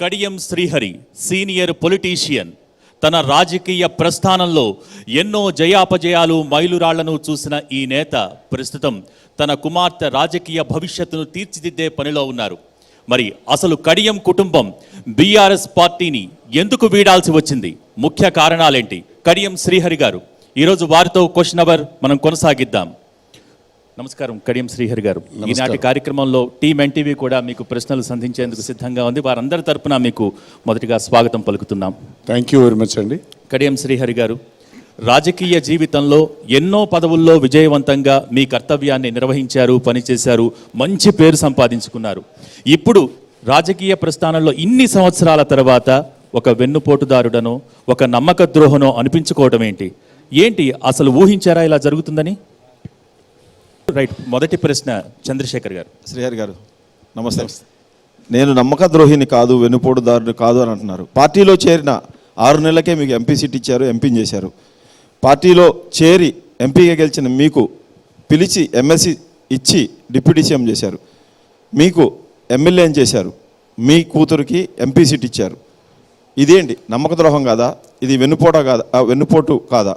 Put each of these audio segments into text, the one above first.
Kadiyam Srihari senior politician. తన రాజకీయ ప్రస్థానంలో ఎన్నో జయాపజయాలు మైలురాళ్ళను చూసిన ఈ నేత ప్రస్తుతం తన కుమార్తె రాజకీయ భవిష్యత్తును తీర్చిదిద్దే పనిలో ఉన్నారు. మరి అసలు కడియం కుటుంబం బీఆర్ఎస్ పార్టీని ఎందుకు వీడాల్సి వచ్చింది? ముఖ్య కారణాలేంటి? కడియం శ్రీహరి గారు ఈరోజు వారితో క్వశ్చన్ అవర్ మనం కొనసాగిద్దాం. నమస్కారం కడియం శ్రీహరి గారు. ఈనాటి కార్యక్రమంలో టీమ్ ఎన్టీవీ కూడా మీకు ప్రశ్నలు సంధించేందుకు సిద్ధంగా ఉంది. వారందరి తరపున మీకు మొదటిగా స్వాగతం పలుకుతున్నాం. థ్యాంక్ యూ వెరీ మచ్ అండి కడియం శ్రీహరి గారు రాజకీయ జీవితంలో ఎన్నో పదవుల్లో విజయవంతంగా మీ కర్తవ్యాన్ని నిర్వహించారు పనిచేశారు మంచి పేరు సంపాదించుకున్నారు. ఇప్పుడు రాజకీయ ప్రస్థానంలో ఇన్ని సంవత్సరాల తర్వాత ఒక వెన్నుపోటుదారుడనో ఒక నమ్మక ద్రోహనో అనిపించుకోవడం ఏంటి? ఏంటి? అసలు ఊహించారా ఇలా జరుగుతుందని? రైట్ మొదటి ప్రశ్న చంద్రశేఖర్ గారు. శ్రీహరి గారు నమస్తే. నేను నమ్మక ద్రోహిని కాదు వెనుపోటుదారుని కాదు అని అంటున్నారు. పార్టీలో చేరిన ఆరు నెలలకే మీకు ఎంపీ సీట్ ఇచ్చారు ఎంపీని చేశారు. పార్టీలో చేరి ఎంపీగా గెలిచిన మీకు పిలిచి ఎమ్మెల్సీ ఇచ్చి డిప్యూటీ సీఎం చేశారు. మీకు ఎమ్మెల్యేని చేశారు. మీ కూతురికి ఎంపీ సీట్ ఇచ్చారు. ఇదేంటి? నమ్మక ద్రోహం కాదా? ఇది వెన్నుపోట కాదా? ఆ, వెన్నుపోటు కాదా?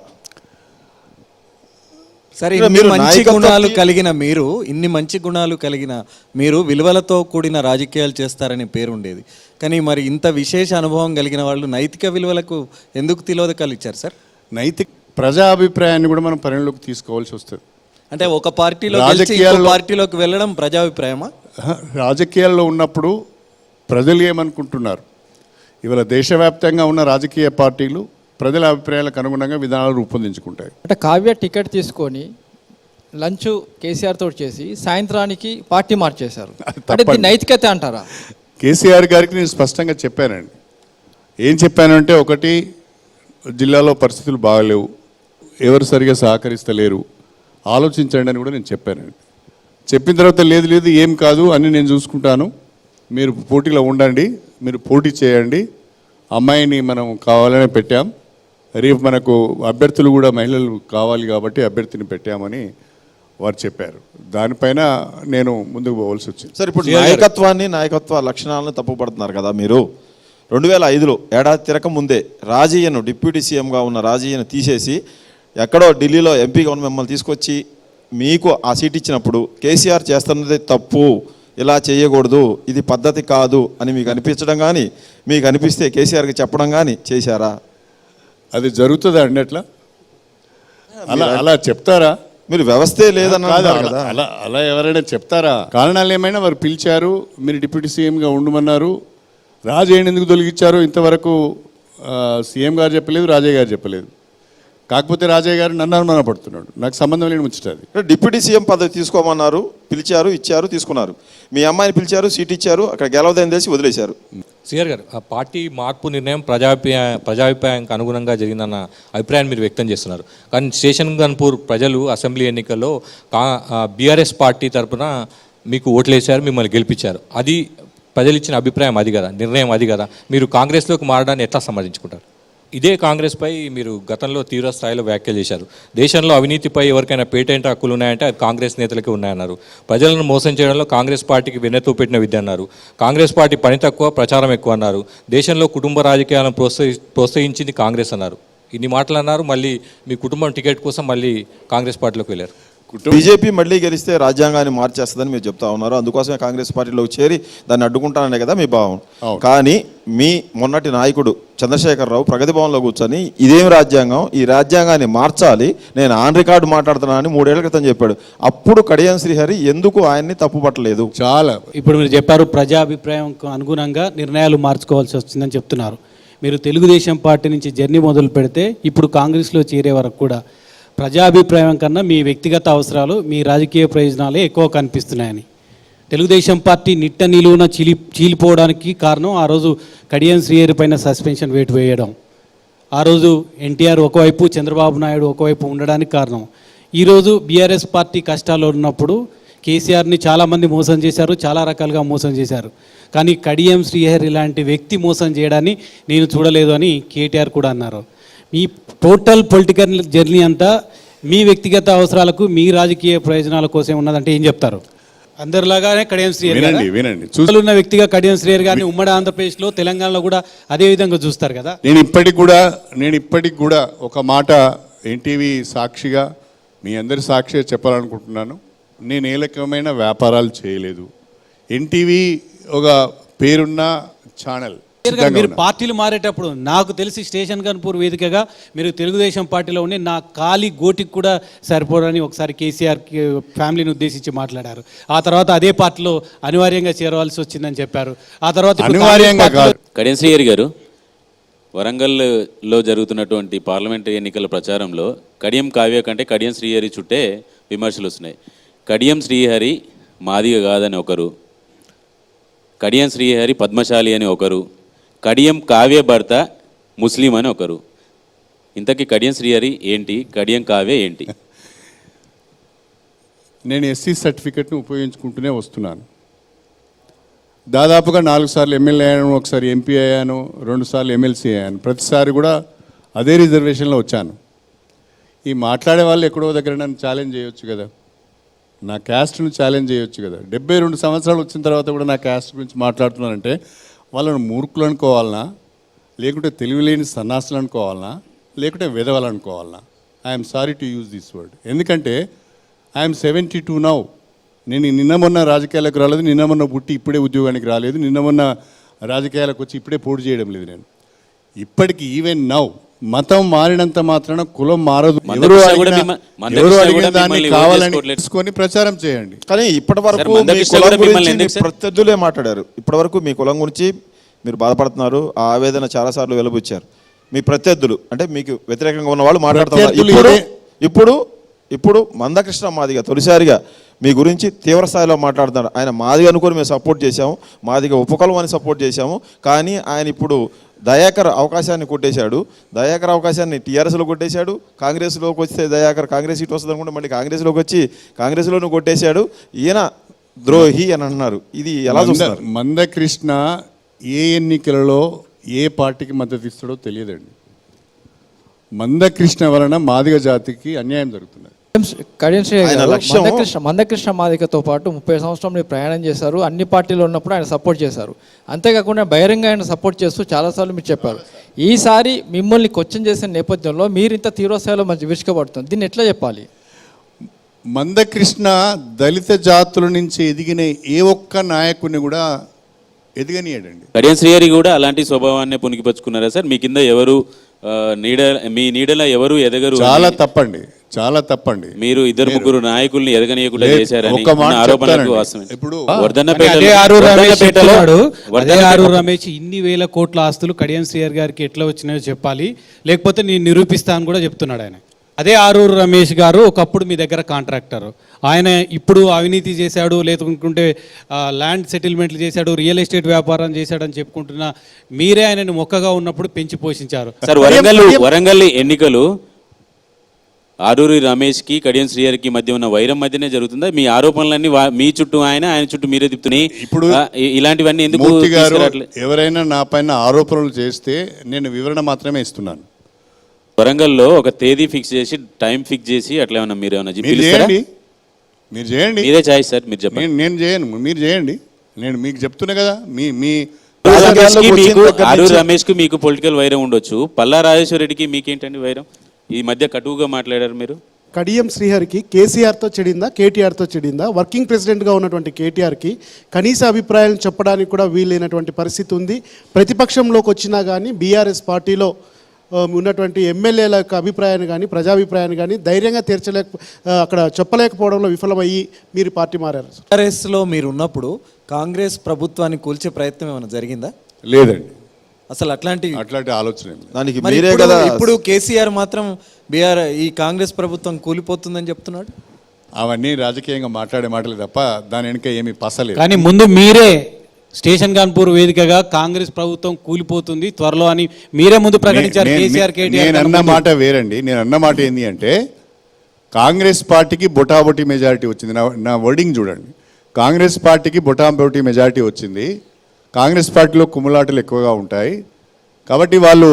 సరే ఇన్ని మీరు మంచి గుణాలు కలిగిన మీరు ఇన్ని మంచి గుణాలు కలిగిన మీరు విలువలతో కూడిన రాజకీయాలు చేస్తారనే పేరు ఉండేది కానీ మరి ఇంత విశేష అనుభవం కలిగిన వాళ్ళు నైతిక విలువలకు ఎందుకు తిలోదకాలు ఇచ్చారు సార్? నైతిక ప్రజా అభిప్రాయాన్ని కూడా మనం పరిగణలోకి తీసుకోవాల్సి వస్తుంది. అంటే ఒక పార్టీలో పార్టీలోకి వెళ్ళడం ప్రజాభిప్రాయమా? రాజకీయాల్లో ఉన్నప్పుడు ప్రజలు ఏమనుకుంటున్నారు? ఇవాళ దేశవ్యాప్తంగా ఉన్న రాజకీయ పార్టీలు ప్రజల అభిప్రాయాలకు అనుగుణంగా విధానాలు రూపొందించుకుంటాయి. అంటే కావ్య టికెట్ తీసుకొని లంచ్ కేసీఆర్ తోటి చేసి సాయంత్రానికి పార్టీ మార్చేశారు. అంటే నైతికత అంటారా? కేసీఆర్ గారికి నేను స్పష్టంగా చెప్పానండి. ఏం చెప్పానంటే ఒకటి జిల్లాలో పరిస్థితులు బాగలేవు ఎవరు సరిగా సహకరిస్తలేరు ఆలోచించండి అని కూడా నేను చెప్పానండి. చెప్పిన తర్వాత లేదు లేదు ఏం కాదు అని నేను చూసుకుంటాను. మీరు పోటీలో ఉండండి మీరు పోటీ చేయండి. అమ్మాయిని మనం కావాలనే పెట్టాం. రేపు మనకు అభ్యర్థులు కూడా మహిళలు కావాలి కాబట్టి అభ్యర్థిని పెట్టామని వారు చెప్పారు. దానిపైన నేను ముందుకు పోవాల్సి వచ్చింది. సార్ ఇప్పుడు నాయకత్వాన్ని నాయకత్వ లక్షణాలను తప్పుపడుతున్నారు కదా మీరు. రెండు వేల ఐదులో ఏడాది తిరక ముందే రాజయ్యను డిప్యూటీ సీఎంగా ఉన్న రాజయ్యను తీసేసి ఎక్కడో ఢిల్లీలో ఎంపీగా ఉన్న మిమ్మల్ని తీసుకొచ్చి మీకు ఆ సీట్ ఇచ్చినప్పుడు కేసీఆర్ చేస్తున్నది తప్పు ఇలా చేయకూడదు ఇది పద్ధతి కాదు అని మీకు అనిపించడం కానీ మీకు అనిపిస్తే కేసీఆర్కి చెప్పడం కానీ చేశారా? అది జరుగుతుందా అండి అట్లా? అలా అలా చెప్తారా? మీరు వ్యవస్థే లేదని కాదు, అంటున్నారు అలా- అలా ఎవరైనా చెప్తారా? కారణాలు ఏమైనా వారు పిలిచారు మీరు డిప్యూటీ సీఎంగా ఉండమన్నారు రాజయ్యని ఎందుకు తొలగించారు ఇంతవరకు సీఎం గారు చెప్పలేదు రాజయ్య గారు చెప్పలేదు. కాకపోతే రాజయ్య గారు నన్ను అనుమాన పడుతున్నాడు నాకు సంబంధం లేని ముచ్చటది. డిప్యూటీ సీఎం పదవి తీసుకోమన్నారు పిలిచారు ఇచ్చారు తీసుకున్నారు. మీ అమ్మాయిని పిలిచారు సీట్ ఇచ్చారు అక్కడ గెలవదని తెలిసి వదిలేశారు. సిఆర్ గారు ఆ పార్టీ మార్పు నిర్ణయం ప్రజాభిప్రాయ ప్రజాభిప్రాయానికి అనుగుణంగా జరిగిందన్న అభిప్రాయాన్ని మీరు వ్యక్తం చేస్తున్నారు. కానీ స్టేషన్ గన్పూర్ ప్రజలు అసెంబ్లీ ఎన్నికల్లో కా బీఆర్ఎస్ పార్టీ తరపున మీకు ఓట్లేశారు మిమ్మల్ని గెలిపించారు. అది ప్రజలు ఇచ్చిన అభిప్రాయం అది కదా నిర్ణయం అది కదా. మీరు కాంగ్రెస్లోకి మారడాన్ని ఎట్లా సమర్థించుకుంటారు ఇదే కాంగ్రెస్పై మీరు గతంలో తీవ్ర స్థాయిలో వ్యాఖ్యలు చేశారు. దేశంలో అవినీతిపై ఎవరికైనా పేటెంట్ హక్కులు ఉన్నాయంటే అది కాంగ్రెస్ నేతలకే ఉన్నాయన్నారు. ప్రజలను మోసం చేయడంలో కాంగ్రెస్ పార్టీకి వెన్నెతో పెట్టిన విద్య అన్నారు. కాంగ్రెస్ పార్టీ పని తక్కువ ప్రచారం ఎక్కువ అన్నారు. దేశంలో కుటుంబ రాజకీయాలను ప్రోత్సహి ప్రోత్సహించింది కాంగ్రెస్ అన్నారు. ఇన్ని మాటలు అన్నారు మళ్ళీ మీ కుటుంబం టికెట్ కోసం మళ్ళీ కాంగ్రెస్ పార్టీలోకి వెళ్ళారు. బీజేపీ మళ్ళీ గెలిస్తే రాజ్యాంగాన్ని మార్చేస్తుందని మీరు చెప్తా ఉన్నారు. అందుకోసమే కాంగ్రెస్ పార్టీలోకి చేరి దాన్ని అడ్డుకుంటాననే కదా మీ భావం. కానీ మీ మొన్నటి నాయకుడు చంద్రశేఖరరావు ప్రగతి భవన్లో కూర్చొని ఇదేం రాజ్యాంగం? ఈ రాజ్యాంగాన్ని మార్చాలి. నేను ఆన్ రికార్డు మాట్లాడుతున్నానని మూడేళ్ళ క్రితం చెప్పాడు. అప్పుడు కడియం శ్రీహరి ఎందుకు ఆయన్ని తప్పుపట్టలేదు? చాలా. ఇప్పుడు మీరు చెప్పారు ప్రజాభిప్రాయంకు అనుగుణంగా నిర్ణయాలు మార్చుకోవాల్సి వస్తుందని చెప్తున్నారు. మీరు తెలుగుదేశం పార్టీ నుంచి జర్నీ మొదలు పెడితే ఇప్పుడు కాంగ్రెస్లో చేరే వరకు కూడా ప్రజాభిప్రాయం కన్నా మీ వ్యక్తిగత అవసరాలు మీ రాజకీయ ప్రయోజనాలే ఎక్కువ కనిపిస్తున్నాయని. తెలుగుదేశం పార్టీ నిట్ట నిలువున చీలి చీలిపోవడానికి కారణం ఆ రోజు కడియం శ్రీహరి పైన సస్పెన్షన్ వేటు వేయడం. ఆ రోజు ఎన్టీఆర్ ఒకవైపు చంద్రబాబు నాయుడు ఒకవైపు ఉండడానికి కారణం. ఈరోజు బీఆర్ఎస్ పార్టీ కష్టాల్లో ఉన్నప్పుడు కేసీఆర్ని చాలామంది మోసం చేశారు చాలా రకాలుగా మోసం చేశారు. కానీ కడియం శ్రీహరి ఇలాంటి వ్యక్తి మోసం చేయడాన్ని నేను చూడలేదు అని కేటీఆర్ కూడా అన్నారు. మీ టోటల్ పొలిటికల్ జర్నీ అంతా మీ వ్యక్తిగత అవసరాలకు మీ రాజకీయ ప్రయోజనాల కోసం ఉన్నదంటే ఏం చెప్తారు? అందరిలాగానే కడియం శ్రీహరి వినండి? వినండి. వ్యక్తిగా కడియం శ్రీహరి గారిని ఉమ్మడి ఆంధ్రప్రదేశ్లో తెలంగాణలో కూడా అదే విధంగా చూస్తారు కదా? నేను ఇప్పటికి కూడా నేను ఇప్పటికి కూడా ఒక మాట ఎన్టీవీ సాక్షిగా మీ అందరి సాక్షిగా చెప్పాలనుకుంటున్నాను. నేను ఏ రకమైన వ్యాపారాలు చేయలేదు. ఎన్టీవీ ఒక పేరున్న ఛానల్. మీరు పార్టీలు మారేటప్పుడు నాకు తెలిసి స్టేషన్ కన్పూర్ వేదికగా మీరు తెలుగుదేశం పార్టీలో ఉండి నా కాలి గోటికి కూడా సరిపోరని ఒకసారి కేసీఆర్ ఫ్యామిలీని ఉద్దేశించి మాట్లాడారు. ఆ తర్వాత అదే పార్టీలో అనివార్యంగా చేరవలసి వచ్చిందని చెప్పారు. ఆ తర్వాత అనివార్యంగా కాంగ్రెస్ పార్టీలో- కాదు. కడియం శ్రీహరి గారు వరంగల్లో జరుగుతున్నటువంటి పార్లమెంటరీ ఎన్నికల ప్రచారంలో కడియం కావ్య కంటే కడియం శ్రీహరి చుట్టే విమర్శలు వస్తున్నాయి. కడియం శ్రీహరి మాదిగ కాదని ఒకరు కడియం శ్రీహరి పద్మశాలి అని ఒకరు కడియం కావ్య భర్త ముస్లిం అని ఒకరు. ఇంతకీ కడియం శ్రీహరి ఏంటి? కడియం కావ్య ఏంటి? నేను ఎస్సీ సర్టిఫికెట్ను ఉపయోగించుకుంటూనే వస్తున్నాను. దాదాపుగా నాలుగు సార్లు ఎమ్మెల్యే అయ్యాను ఒకసారి ఎంపీ అయ్యాను రెండు సార్లు ఎమ్మెల్సీ అయ్యాను. ప్రతిసారి కూడా అదే రిజర్వేషన్లో వచ్చాను. ఈ మాట్లాడే వాళ్ళు ఎక్కడో దగ్గర నన్ను ఛాలెంజ్ చేయొచ్చు కదా. నా క్యాస్ట్ను ఛాలెంజ్ చేయొచ్చు కదా. డెబ్బై రెండు సంవత్సరాలు వచ్చిన తర్వాత కూడా నా క్యాస్ట్ గురించి మాట్లాడుతున్నానంటే వాళ్ళను మూర్ఖులు అనుకోవాలనా? లేకుంటే తెలివిలేని సన్నాసులు అనుకోవాలనా? లేకుంటే విధవలు అనుకోవాలనా? I'm sorry to use this word ఎందుకంటే ఐఎమ్ సెవెంటీ టూ నౌ నేను నిన్న మొన్న రాజకీయాలకు రాలేదు నిన్న మొన్న పుట్టి ఇప్పుడే ఉద్యోగానికి రాలేదు నిన్న మొన్న రాజకీయాలకు వచ్చి ఇప్పుడే పోటీ చేయడం లేదు నేను. ఇప్పటికి ఈవెన్ నౌ మతం మారినంత మాత్రాన కులం మారదు. ఎవరు అడిగినా- దాన్ని మిమ్మల్ని కావాలని. తీసుకొని ప్రచారం చేయండి. కానీ ఇప్పటి వరకు మీ కులం గురించి? ప్రత్యర్థులే మాట్లాడారు. ఇప్పటి వరకు మీ కులం గురించి మీరు బాధపడుతున్నారు. ఆ ఆవేదన చాలాసార్లు వెలుబుచ్చారు. మీ ప్రత్యర్థులు అంటే మీకు వ్యతిరేకంగా ఉన్న వాళ్ళు మాట్లాడుతున్నారు. ఇప్పుడు ఇప్పుడు మందకృష్ణ మాదిగ తొలిసారిగా మీ గురించి తీవ్ర స్థాయిలో మాట్లాడుతున్నారు. ఆయన మాదిగ అనుకొని మేము సపోర్ట్ చేశాము. మాదిగ ఉపకులం అని సపోర్ట్ చేశాము. కానీ ఆయన ఇప్పుడు దయాకర్ అవకాశాన్ని కొట్టేశాడు. దయాకర్ అవకాశాన్ని టీఆర్ఎస్లో కొట్టేశాడు. కాంగ్రెస్లోకి వస్తే దయాకర్ కాంగ్రెస్ సీట్ వస్తుంది అనుకుంటే మళ్ళీ కాంగ్రెస్లోకి వచ్చి కాంగ్రెస్లోనూ కొట్టేశాడు. ఈయన ద్రోహి అని అంటున్నారు ఇది ఎలా చూస్తారు మందకృష్ణ ఏ ఎన్నికలలో ఏ పార్టీకి మద్దతు ఇస్తాడో తెలియదండి. మందకృష్ణ వలన మాదిగ జాతికి అన్యాయం జరుగుతున్నది కడియం శ్రీ మందకృష్ణ మందకృష్ణ మాదికతో పాటు ముప్పై సంవత్సరం మీరు ప్రయాణం చేశారు. అన్ని పార్టీలు ఉన్నప్పుడు ఆయన సపోర్ట్ చేశారు. అంతేకాకుండా బహిరంగ ఆయన సపోర్ట్ చేస్తూ చాలాసార్లు మీరు చెప్పారు. ఈసారి మిమ్మల్ని క్వశ్చన్ చేసిన నేపథ్యంలో మీరు ఇంత తీవ్రస్థాయిలో మంచి విరుచుకబడుతుంది దీన్ని ఎట్లా చెప్పాలి? మందకృష్ణ దళిత జాతుల నుంచి ఎదిగిన ఏ ఒక్క నాయకుడిని కూడా ఎదిగనియడండి. కడియం శ్రీహరి కూడా అలాంటి స్వభావాన్ని పునికిపచ్చుకున్నారా సార్? మీ కింద ఎవరు నీడ మీ నీడల ఎవరు ఎదగరు చాలా తప్పండి. చాలా తప్పండి. మీరు ఇద్దరు ముగ్గురు నాయకుల్ని ఎదగనీయకుండా చేశారని ఆరోపణలకు ఇప్పుడు రమేష్ ఇన్ని వేల కోట్ల ఆస్తులు కడియం శ్రీయర్ గారికి ఎట్లా వచ్చినాయో చెప్పాలి. లేకపోతే నేను నిరూపిస్తా అని కూడా చెప్తున్నాడు ఆయన. అదే ఆరూరు రమేష్ గారు ఒకప్పుడు మీ దగ్గర కాంట్రాక్టర్. ఆయన ఇప్పుడు అవినీతి చేశాడు లేకుంటే ల్యాండ్ సెటిల్మెంట్లు చేశాడు రియల్ ఎస్టేట్ వ్యాపారం చేశాడని చెప్పుకుంటున్న మీరే ఆయనను మొక్కగా ఉన్నప్పుడు పెంచి పోషించారు. సార్ వరంగల్ వరంగల్ ఎన్నికలు ఆరూరి రమేష్కి కడియం శ్రీహరికి మధ్య ఉన్న వైరం మధ్యనే జరుగుతుందా? మీ ఆరోపణలన్నీ మీ చుట్టూ ఆయన ఆయన చుట్టూ మీరే తిప్పుతున్నాయి ఇప్పుడు ఇలాంటివన్నీ ఎందుకు? ఎవరైనా నా పైన ఆరోపణలు చేస్తే నేను వివరణ మాత్రమే ఇస్తున్నాను. వరంగల్లో ఒక తేదీ ఫిక్స్ చేసి టైం ఫిక్స్ చేసి అట్లా ఏమన్నా మీరు ఏమన్నా? చేయండి. మీరు చేయండి. మీరే చాయిస్ సార్ మీరు చెప్పండి. నేను చేయను. మీరు చేయండి. నేను మీకు చెప్తున్నా కదా మీ మీ మీకు నుంచి- రమేష్కు మీకు పొలిటికల్ వైరం ఉండొచ్చు. పల్లా రాజేశ్వర రెడ్డికి మీకేంటండి వైరం? ఈ మధ్య కటువుగా మాట్లాడారు మీరు? కడియం శ్రీహరికి కేసీఆర్తో చెడిందా కేటీఆర్తో చెడిందా? వర్కింగ్ ప్రెసిడెంట్గా ఉన్నటువంటి కేటీఆర్కి కనీస అభిప్రాయాలు చెప్పడానికి కూడా వీలైనటువంటి పరిస్థితి ఉంది. ప్రతిపక్షంలోకి వచ్చినా కానీ బీఆర్ఎస్ పార్టీలో ఉన్నటువంటి ఎమ్మెల్యేల యొక్క అభిప్రాయాన్ని కానీ ప్రజాభిప్రాయాన్ని కానీ ధైర్యంగా తీర్చలేక అక్కడ చెప్పలేకపోవడంలో విఫలమయ్యి మీరు పార్టీ మారారు. టీఆర్ఎస్లో మీరు ఉన్నప్పుడు కాంగ్రెస్ ప్రభుత్వాన్ని కూల్చే ప్రయత్నం ఏమైనా జరిగిందా? లేదండి. అసలు అట్లాంటి అట్లాంటి ఆలోచన. దానికి మరి కదా ఇప్పుడు కేసీఆర్ మాత్రం బీఆర్ ఈ కాంగ్రెస్ ప్రభుత్వం కూలిపోతుందని చెప్తున్నాడు? అవన్నీ రాజకీయంగా మాట్లాడే మాటలు తప్ప దాని వెనుక ఏమీ పసలేదు కానీ ముందు మీరే స్టేషన్ కాన్పూర్ వేదికగా కాంగ్రెస్ ప్రభుత్వం కూలిపోతుంది త్వరలో అని మీరే ముందు ప్రకటించారు కేసీఆర్ కేటీఆర్ నేను అన్న. మాట వేరండి. నేను అన్న మాట ఏంటి అంటే కాంగ్రెస్ పార్టీకి బొటాబొటి మెజారిటీ వచ్చింది. నా నా వర్డింగ్ చూడండి. కాంగ్రెస్ పార్టీకి బొటాబొటి మెజారిటీ వచ్చింది. కాంగ్రెస్ పార్టీలో కుమ్ములాటలు ఎక్కువగా ఉంటాయి. కాబట్టి వాళ్ళు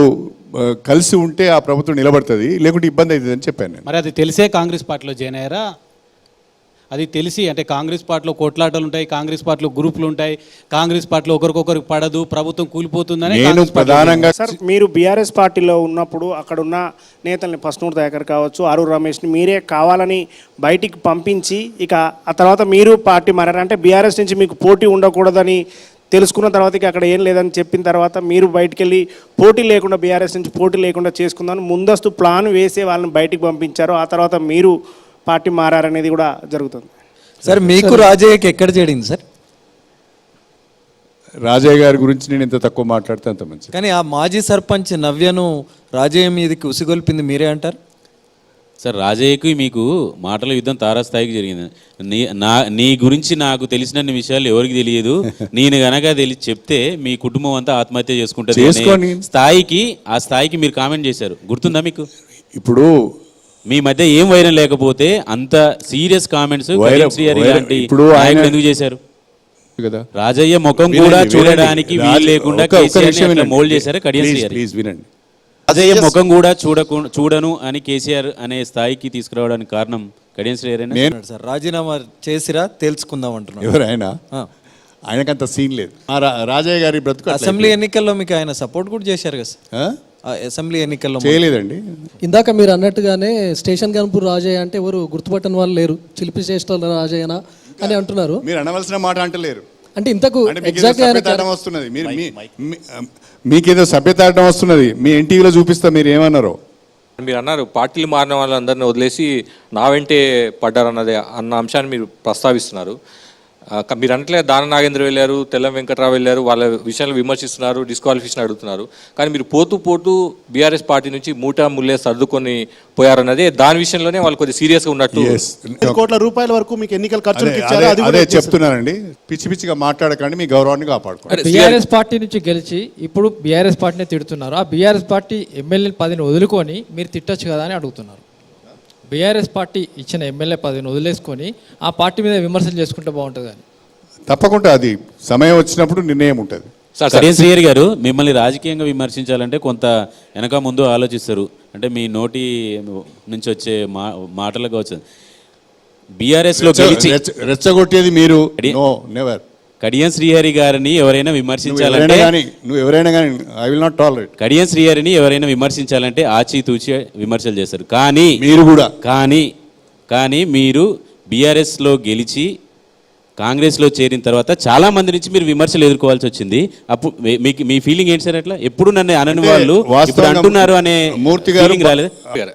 కలిసి ఉంటే ఆ ప్రభుత్వం నిలబడుతుంది లేకుంటే ఇబ్బంది అవుతుంది అని చెప్పాను నేను. మరి అది తెలిసే కాంగ్రెస్ పార్టీలో జాయిన్ అయ్యారా? అది తెలిసి అంటే కాంగ్రెస్ పార్టీలో కొట్లాటలు ఉంటాయి కాంగ్రెస్ పార్టీలో గ్రూపులు ఉంటాయి కాంగ్రెస్ పార్టీలో ఒకరికొకరు పడదు ప్రభుత్వం కూలిపోతుందని నేను ప్రధానంగా సార్ మీరు బీఆర్ఎస్ పార్టీలో ఉన్నప్పుడు అక్కడ ఉన్న నేతల్ని పస్నూరు దయాకర్ కావచ్చు ఆరూరు రమేష్ని మీరే కావాలని బయటికి పంపించి ఇక ఆ తర్వాత మీరు పార్టీ మారారు? అంటే బీఆర్ఎస్ నుంచి మీకు పోటీ ఉండకూడదని తెలుసుకున్న తర్వాత ఇక అక్కడ ఏం లేదని చెప్పిన తర్వాత మీరు బయటికి వెళ్ళి పోటీ లేకుండా బీఆర్ఎస్ నుంచి పోటీ లేకుండా చేసుకుందామని ముందస్తు ప్లాన్ వేసే వాళ్ళని బయటికి పంపించారు. ఆ తర్వాత మీరు పార్టీ మారారనేది కూడా జరుగుతుంది. సార్ మీకు రాజయ్యకి ఎక్కడ చేడింది సార్? రాజయ్య గారి గురించి నేను ఎంత తక్కువ మాట్లాడితే అంత మంచిది. కానీ ఆ మాజీ సర్పంచ్ నవ్యను రాజయ్య మీదకి ఉసిగొల్పింది మీరే అంటారు? సార్ రాజయ్యకి మీకు మాటల యుద్ధం తారాస్థాయికి జరిగింది నీ నా నీ గురించి నాకు తెలిసినన్ని విషయాలు ఎవరికి తెలియదు నేను గనక తెలిసి చెప్తే మీ కుటుంబం అంతా ఆత్మహత్య చేసుకుంటుంది. స్థాయికి ఆ స్థాయికి మీరు కామెంట్ చేశారు గుర్తుందా మీకు ఇప్పుడు మీ మధ్య ఏం వైరం లేకపోతే అంత సీరియస్ కామెంట్స్ ఇప్పుడు ఆయన- ఎందుకు చేశారు కదా రాజయ్య ముఖం కూడా. చూడడానికి వీలు లేకుండా. మోల్డ్ చేశారు కడియం. ప్లీజ్ వినండి రాజయ్య ముఖం కూడా చూడకు చూడను అని కేసీఆర్ అనే స్థాయికి తీసుకురావడానికి కారణం కడియం నేను సార్ రాజీనామా చేసిరా తెలుసుకుందాం అంటున్నాను. ఎవరైనా. ఆయనకంత సీన్ లేదు. రాజయ్య గారి బ్రతుకు అసెంబ్లీ ఎన్నికల్లో మీకు ఆయన సపోర్ట్ కూడా చేశారు కదా సార్. అసెంబ్లీ ఎన్నికల్లో చేయలేదండి. ఇందాక మీరు అన్నట్టుగానే స్టేషన్ గన్పూర్ రాజయ్య అంటే ఎవరు గుర్తుపట్టని వాళ్ళు లేరు. చిలిపి చేష్టల రాజయ్యనా అని అంటున్నారు. మీరు అనవలసిన మాట అంటలేరు. అంటే ఇంతకు సభ్యతాటం వస్తున్నది. మీరు మీకేదో సభ్యతాటం వస్తున్నది. మీ ఎన్టీవీలో చూపిస్తా మీరు ఏమన్నారో మీరు అన్నారు పార్టీలు మారిన వాళ్ళందరినీ వదిలేసి నా వెంటే పడ్డారన్నది అన్న అంశాన్ని మీరు ప్రస్తావిస్తున్నారు. మీరు అనట్లే దాన నాగేంద్ర వెళ్ళారు తెల్లం వెంకట్రావు వెళ్ళారు వాళ్ళ విషయాలు విమర్శిస్తున్నారు డిస్క్వాలిఫికేషన్ అడుగుతున్నారు. కానీ మీరు పోతూ పోతూ బీఆర్ఎస్ పార్టీ నుంచి మూటా ముల్లే సర్దుకొని పోయారన్నదే దాని విషయంలోనే వాళ్ళు కొద్దిగా సీరియస్గా ఉన్నట్టు కోట్ల రూపాయల వరకు మీకు ఎన్నికల ఖర్చులకు అదే-. చెప్తున్నానండి. పిచ్చి పిచ్చిగా మాట్లాడకండి మీ గౌరవాన్ని కాపాడుకోండి. బీఆర్ఎస్ పార్టీ నుంచి గెలిచి ఇప్పుడు బీఆర్ఎస్ పార్టీని తిడుతున్నారు. ఆ బీఆర్ఎస్ పార్టీ ఎమ్మెల్యే పదిని వదులుకొని మీరు తిట్టొచ్చు కదా అని అడుగుతున్నారు. బీఆర్ఎస్ పార్టీ ఇచ్చిన ఎమ్మెల్యే పదిని వదిలేసుకొని ఆ పార్టీ మీద విమర్శలు చేసుకుంటే బాగుంటుంది కానీ తప్పకుండా అది సమయం వచ్చినప్పుడు నిర్ణయం ఉంటుంది. సార్ శ్రీహరి గారు మిమ్మల్ని రాజకీయంగా విమర్శించాలంటే కొంత వెనక ముందు ఆలోచిస్తారు. అంటే మీ నోటి నుంచి వచ్చే మా మాటలు కావచ్చు. బీఆర్ఎస్లో గెలిచి రెచ్చ- రెచ్చగొట్టేది మీరు. నో నెవర్ కడియం శ్రీహరి గారిని ఎవరైనా విమర్శించాలంటే నువ్వు ఎవరైనా కానీ I will not tolerate Kadiyam శ్రీహరిని ఎవరైనా విమర్శించాలంటే ఆచితూచి విమర్శలు చేస్తారు. కానీ మీరు కూడా. కానీ కానీ మీరు బీఆర్ఎస్లో గెలిచి కాంగ్రెస్లో చేరిన తర్వాత చాలా మంది నుంచి మీరు విమర్శలు ఎదుర్కోవాల్సి వచ్చింది. అప్పుడు మీ- మీకు మీ ఫీలింగ్ ఏంటి సార్ అట్లా? ఎప్పుడు నన్ను అనని వాళ్ళు ఇప్పుడు అంటున్నారు అనే మూర్తి గారు రాలేదు?